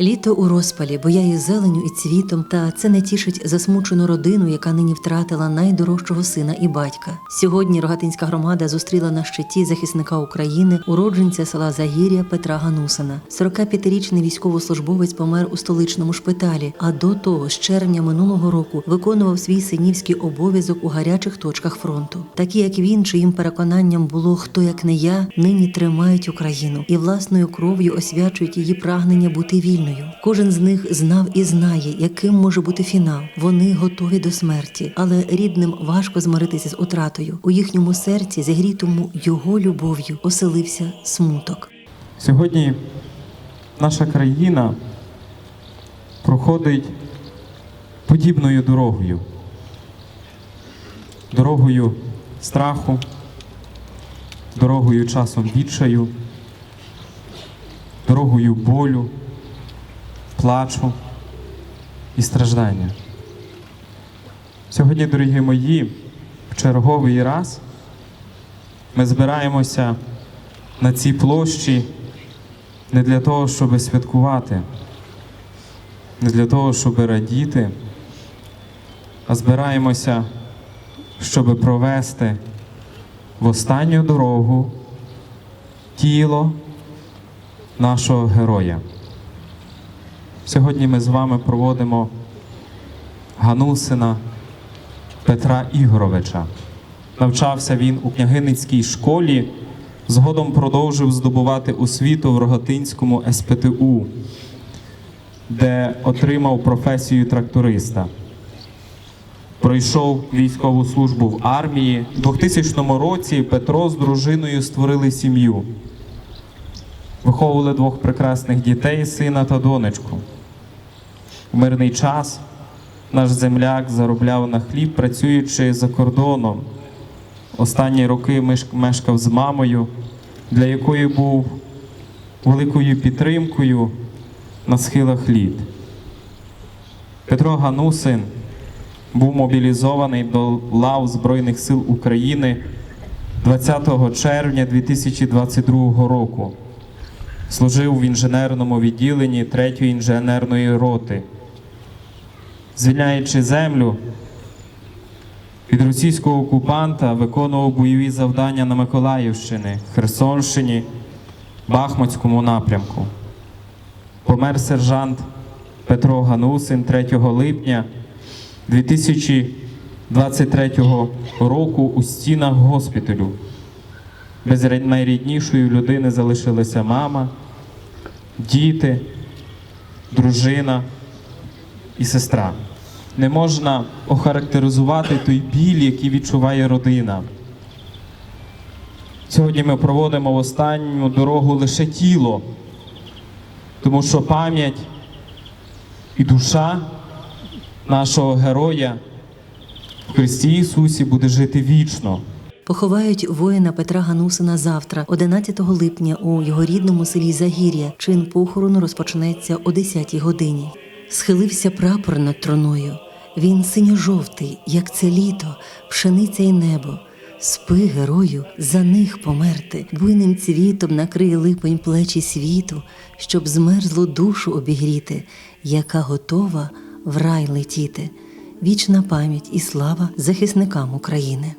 Літо у розпалі бояє зеленю і цвітом, та це не тішить засмучену родину, яка нині втратила найдорожчого сина і батька. Сьогодні рогатинська громада зустріла на щиті захисника України, уродженця села Загір'я Петра Ганусина. 45-річний військовослужбовець помер у столичному шпиталі. А до того, з червня минулого року, виконував свій синівський обов'язок у гарячих точках фронту. Такі, як він, чиїм переконанням було хто як не я, нині тримають Україну і власною кров'ю освячують її прагнення бути вільною. Кожен з них знав і знає, яким може бути фінал. Вони готові до смерті, але рідним важко змиритися з утратою. У їхньому серці, зігрітому його любов'ю, оселився смуток. Сьогодні наша країна проходить подібною дорогою. Дорогою страху, дорогою часом відчаю, дорогою болю, плачу і страждання. Сьогодні, дорогі мої, в черговий раз ми збираємося на цій площі не для того, щоб святкувати, не для того, щоб радіти, а збираємося, щоб провести в останню дорогу тіло нашого героя. Сьогодні ми з вами проводимо Ганусина Петра Ігоровича. Навчався він у княгиницькій школі, згодом продовжив здобувати освіту в Рогатинському СПТУ, де отримав професію тракториста. Пройшов військову службу в армії. У 2000 році Петро з дружиною створили сім'ю. Виховували двох прекрасних дітей, сина та донечку. У мирний час наш земляк заробляв на хліб, працюючи за кордоном. Останні роки мешкав з мамою, для якої був великою підтримкою на схилах літ. Петро Ганусин був мобілізований до лав Збройних сил України 20 червня 2022 року. Служив в інженерному відділенні 3-ї інженерної роти. Звільняючи землю, від російського окупанта виконував бойові завдання на Миколаївщині, Херсонщині, Бахмутському напрямку. Помер сержант Петро Ганусин 3 липня 2023 року у стінах госпіталю. Без найріднішої людини залишилася мама, діти, дружина і сестра. Не можна охарактеризувати той біль, який відчуває родина. Сьогодні ми проводимо в останню дорогу лише тіло, тому що пам'ять і душа нашого героя в Христі Ісусі буде жити вічно. Поховають воїна Петра Ганусина завтра, 11 липня, у його рідному селі Загір'я. Чин похорону розпочнеться о 10 годині. Схилився прапор над троною. Він синьо-жовтий, як це літо, пшениця й небо. Спи, герою, за них померти, буйним цвітом накриє липень плечі світу, щоб змерзлу душу обігріти, яка готова в рай летіти. Вічна пам'ять і слава захисникам України.